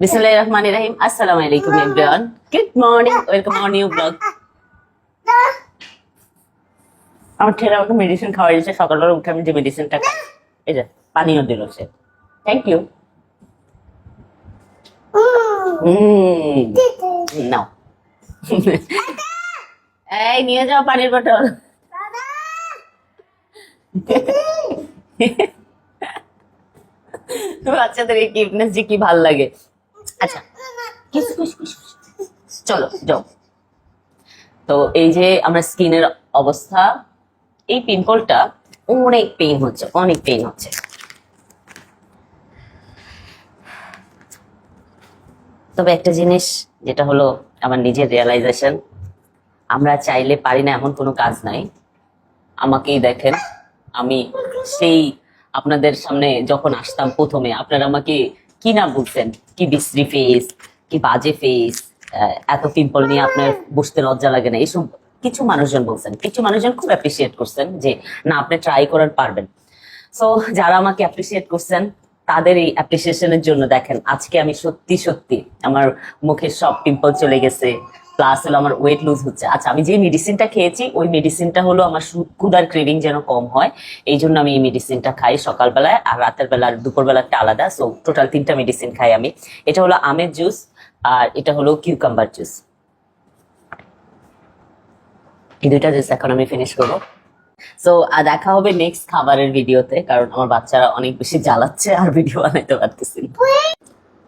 বিসমুল্লাহির রহমানির রহিম আসসালামু আলাইকুম everyone good morning welcome our new blog আমার ঠেলা আমাকে মেডিসিন খাওয়া দিয়েছে সকালবেলা উঠে আমি যে মেডিসিনটা খাই এই যে পানিও দিল সে। থ্যাংক ইউ নাও। এই নিয়ে যাও পানির বটল বাচ্চাদের এই কিউটনেস যে কি ভালো লাগে। আচ্ছা। চলো, যাও। তো এই যে আমার স্কিনের অবস্থা, এই পিম্পলটা অনেক পেইন হচ্ছে, অনেক পেইন হচ্ছে। তবে একটা জিনিস, যেটা হলো আমার নিজের রিয়েলাইজেশন আমরা চাইলে পারি না এমন কোনো কাজ নাই। আমাকেই দেখেন, আমি সেই আপনাদের সামনে যখন আসতাম প্রথমে, আপনারা আমাকে কি না বলছেন? কি বিশ্রী ফেস কি বাজে ফেস এত পিম্পল নিয়ে আপনার বসতে লজ্জা লাগে না? এইসব কিছু মানুষজন বলছেন। কিছু মানুষজন খুব অ্যাপ্রিসিয়েট করছেন যে, না, আপনি ট্রাই করার পারবেন। সো যারা আমাকে অ্যাপ্রিসিয়েট করছেন, তাদের এই অ্যাপ্রিসিয়েশনের জন্য দেখেন, আজকে আমি সত্যি সত্যি আমার মুখের সব পিম্পল চলে গেছে। প্লাস হলো আমার ওয়েট লুজ হচ্ছে। আচ্ছা আমি যে মেডিসিনটা খেয়েছি ওই মেডিসিনটা হলো আমার ক্ষুধার ক্রেভিং যেন কম হয়। এই জন্য আমি এই মেডিসিনটা খাই সকালবেলায় আর রাতের বেলা আর দুপুরবেলাটা আলাদা। সো টোটাল তিনটা মেডিসিন খাই আমি। এটা হলো আমের জুস আর এটা হলো কিউকাম্বার জুস এই দুইটা জুস এখন আমি ফিনিশ করব। সো দেখা হবে নেক্সট খাবারের ভিডিওতে কারণ আমার বাচ্চারা অনেক বেশি জ্বালাচ্ছে আর ভিডিও বানাইতে পারতেছি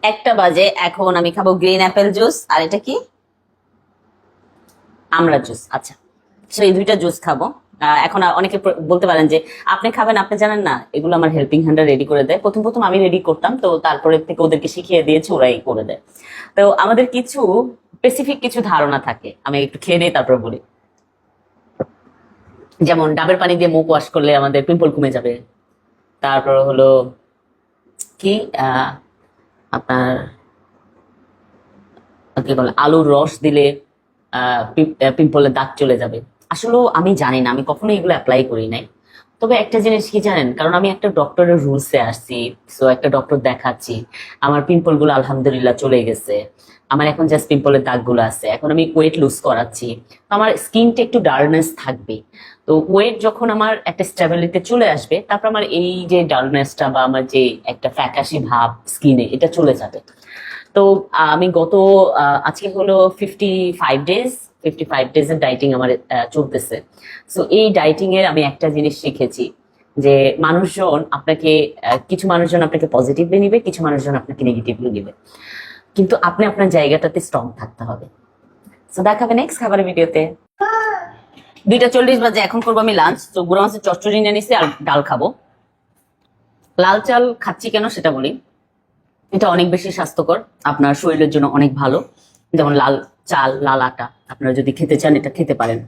একটা বাজে এখন আমি খাব গ্রিন অ্যাপেল জুস আর এটা কি? আমরা জুস আচ্ছা। সো এই দুইটা জুস খাব। এখন অনেকে বলতে পারেন যে, আপনি খাবেন, আপনি জানেন না? এগুলো আমার হেল্পিং হ্যান্ডটা রেডি করে দেয়। প্রথম প্রথম আমি রেডি করতাম, তো তারপরে থেকে ওদেরকে শিখিয়ে দিয়েছে ওরাই করে দেয়। তো আমাদের কিছু স্পেসিফিক কিছু ধারণা থাকে। আমি একটু খেয়ে নিই, তারপর বলি। যেমন, ডাবের পানি দিয়ে মুখ ওয়াশ করলে আমাদের পিম্পল কমে যাবে। তারপর হলো কি? আপনার কি বলে, আলুর রস দিলে পিম্পলের দাগ চলে যাবে। আসলে আমি জানি না, আমি কখনো এগুলো অ্যাপ্লাই করি নাই। তবে একটা জিনিস কি জানেন, কারণ আমি একটা ডক্টরের রুলসে আসছি সো একটা ডক্টর দেখাচ্ছি, আমার পিম্পলগুলো আলহামদুলিল্লাহ চলে গেছে। আমার এখন জাস্ট পিম্পলের দাগগুলো আছে, এখন আমি ওয়েট লুজ করাচ্ছি। তো আমার স্কিনটা একটু ডার্কনেস থাকবে। তো ওয়েট যখন আমার একটা স্টেবিলিটি চলে আসবে, তারপর আমার এই যে ডার্কনেসটা বা আমার যে একটা ফ্যাকাশি ভাব স্কিনে এটা চলে যাবে। তো আমি গত আজকে হলো fifty five days fifty five days এর ডাইটিং আমার চলতেছে। সো এই ডাইটিং এর আমি একটা জিনিস শিখেছি যে, মানুষজন আপনাকে কিছু মানুষজন আপনাকে পজিটিভলি নিবে, কিছু মানুষজন আপনাকে নেগেটিভলি নিবে। কিন্তু আপনি আপনার জায়গাটাতে স্ট্রং থাকতে হবে। সো দেখাবে নেক্সট খাবারের ভিডিওতে। দুইটা চল্লিশ বাজে, এখন করব আমি লাঞ্চ তো গুঁড়ো মাছের চচ্চড়ি নিয়ে নিছি আর ডাল খাব। লাল চাল খাচ্ছি কেন সেটা বলি। এটা অনেক বেশি স্বাস্থ্যকর, আপনার শরীরের জন্য অনেক ভালো। যেমন লাল চাল, লাল আটা, আপনারা যদি খেতে চান, এটা খেতে পারেন।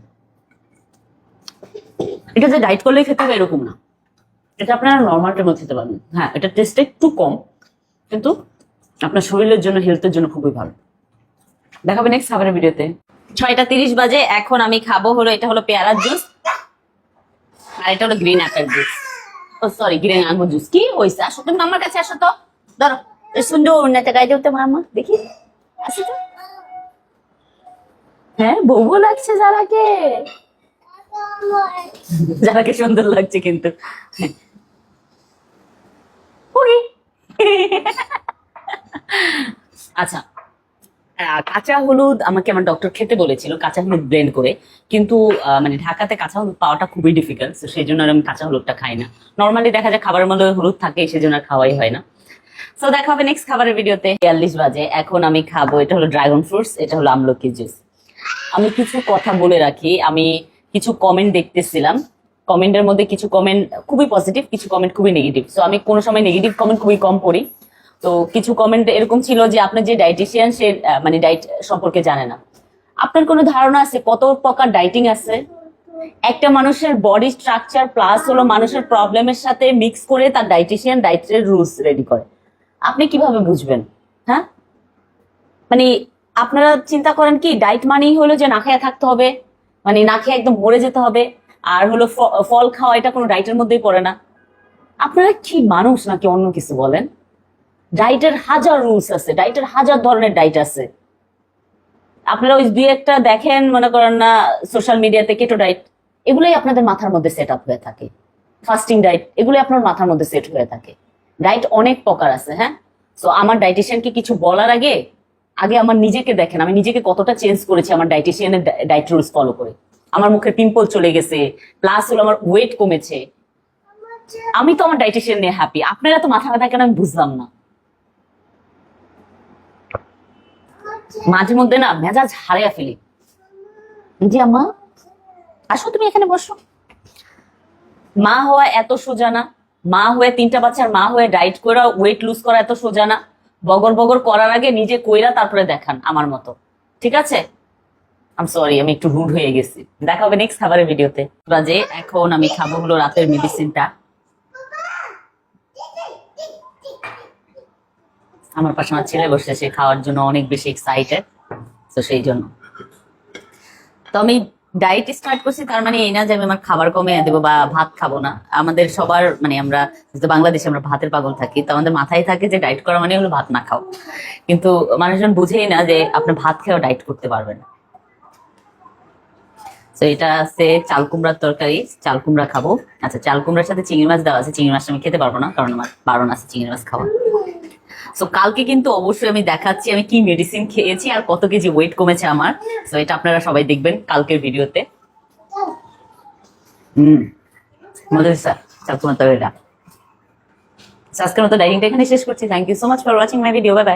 এটা যে ডাইট করলেই খেতে হবে, এরকম না। এটা আপনারা নর্মাল টাইমে খেতে পারেন হ্যাঁ এটা টেস্টটা একটু কম, কিন্তু আপনার শরীরের জন্য হেলথের জন্য খুবই ভালো। দেখাবে নেক্সট খাবারের ভিডিওতে। ছয়টা তিরিশ বাজে, এখন আমি খাব হলো, এটা হলো পেয়ারার জুস আর এটা হলো গ্রিন অ্যাপেল জুস ও সরি গ্রিন আঙ্গুর জুস কি হয়েছে আসো, তুমি আমার কাছে আসো তো। ধরো। সুন্দর উন্নতে গায়ে হ্যাঁ বউ লাগছে যারাকে আচ্ছা কাঁচা হলুদ আমাকে আমার ডক্টর খেতে বলেছিল, কাঁচা হলুদ ব্লেন্ড করে। কিন্তু মানে ঢাকাতে কাঁচা হলুদ পাওয়াটা খুবই ডিফিকাল্ট সেই জন্য আমি কাঁচা হলুদটা খাই না। নর্মালি দেখা যায় খাবারের মধ্যে হলুদ থাকে, সেই জন্য আর খাওয়াই হয় না। সো দেখা হবে নেক্সট খাবারের ভিডিওতে। বিয়াল্লিশ বাজে, এখন আমি খাব, এটা হলো ড্রাগন ফ্রুটস এটা হলো আমলকি জুস আমি কিছু কথা বলে রাখি, আমি কিছু কমেন্ট দেখতেছিলাম। কমেন্টের মধ্যে কিছু কমেন্ট খুবই পজিটিভ কিছু কমেন্ট খুবই নেগেটিভ সো আমি কোনো সময় নেগেটিভ কমেন্ট খুবই কম পড়ি। তো, কিছু কমেন্ট এরকম ছিল যে আপনার যে ডাইটিশিয়ান সে মানে ডাইট সম্পর্কে জানে না। আপনার কোনো ধারণা আছে কত প্রকার ডাইটিং আছে? একটা মানুষের বডি স্ট্রাকচার প্লাস হলো মানুষের প্রবলেমের সাথে মিক্স করে তার ডাইটিশিয়ান ডাইটের রুলস রেডি করে। আপনি কীভাবে বুঝবেন? হ্যাঁ? মানে আপনারা চিন্তা করেন কি ডাইট মানেই হলো যে না খেয়ে থাকতে হবে মানে না খেয়ে একদম মরে যেতে হবে, আর হলো ফল খাওয়া, এটা কোনো ডাইটের মধ্যেই পড়ে না। আপনারা কি মানুষ নাকি অন্য কিছু বলেন? ডাইটের হাজার রুলস আছে ডাইটের হাজার ধরনের ডাইট আছে। আপনারা ওই দুই একটা দেখেন, মনে করেন না সোশ্যাল মিডিয়াতে কেটো ডাইট এগুলোই আপনাদের মাথার মধ্যে সেট আপ হয়ে থাকে। ফাস্টিং ডাইট এগুলোই আপনার মাথার মধ্যে সেট হয়ে থাকে। ডাইট অনেক প্রকার আছে হ্যাঁ? তো আমার ডাইটিশিয়ানকে কিছু বলার আগে আগে আমার নিজেকে দেখেন। আমি নিজেকে কতটা চেঞ্জ করেছি আমার ডাইটিশিয়ানের ডাইট রুলস ফলো করে। আমার মুখে পিম্পল চলে গেছে প্লাস হলো আমার ওয়েট কমেছে। আমি তো আমার ডাইটিশিয়ান নিয়ে হ্যাপি আপনারা তো মাথা ব্যথা কেন আমি বুঝলাম না? মাঝে মধ্যে না মেজাজ হারিয়ে ফেলি। জি আম্মা, আসো তুমি এখানে বসো। মা হওয়া এত সোজা না। মা হয়ে, তিনটা বাচ্চার মা হয়ে ডাইট করা ওয়েট লুজ করা এত সোজা না। বগর বগর করার আগে নিজে কইরা তারপরে দেখান আমার মতো। ঠিক আছে? আম সরি আমি একটু রুড হয়ে গেছি। দেখা হবে নেক্সট খাবারের ভিডিওতে। তোরা এখন আমি খাব হলো রাতের মেডিসিনটা আমার পাশে আমার ছেলে বসে সে খাওয়ার জন্য অনেক বেশি এক্সাইটেড তো সেই জন্য। তো আমি ডায়েট স্টার্ট করছি, তার মানে এই না যে আমি আমার খাবার কমে দেবো বা ভাত খাব না। আমাদের সবার মানে আমরা যেহেতু বাংলাদেশে আমরা ভাতের পাগল থাকি, তো আমাদের মাথায় থাকে যে ডায়েট করা মানে হলো ভাত না খাও কিন্তু মানুষজন বুঝেই না যে আপনি ভাত খেয়েও ডায়েট করতে পারবেন তো এটা আছে চাল কুমড়ার তরকারি, চাল কুমড়া খাব। আচ্ছা চাল কুমড়ার সাথে চিংড়ি মাছ দেওয়া আছে, চিংড়ি মাছটা আমি খেতে পারব না, কারণ আমার বারণ আছে চিংড়ি মাছ খাওয়া সো কালকে কিন্তু অবশ্যই আমি দেখাচ্ছি আমি কি মেডিসিন খেয়েছি আর কত কেজি ওয়েট কমেছে আমার। সো এটা আপনারা সবাই দেখবেন কালকের ভিডিওতে। হুম। মজা স্যার কুমড়ার তরকারিটা আজকের মতো ডাইনিংটা এখানে শেষ করছি। Thank you so much for watching my video bye bye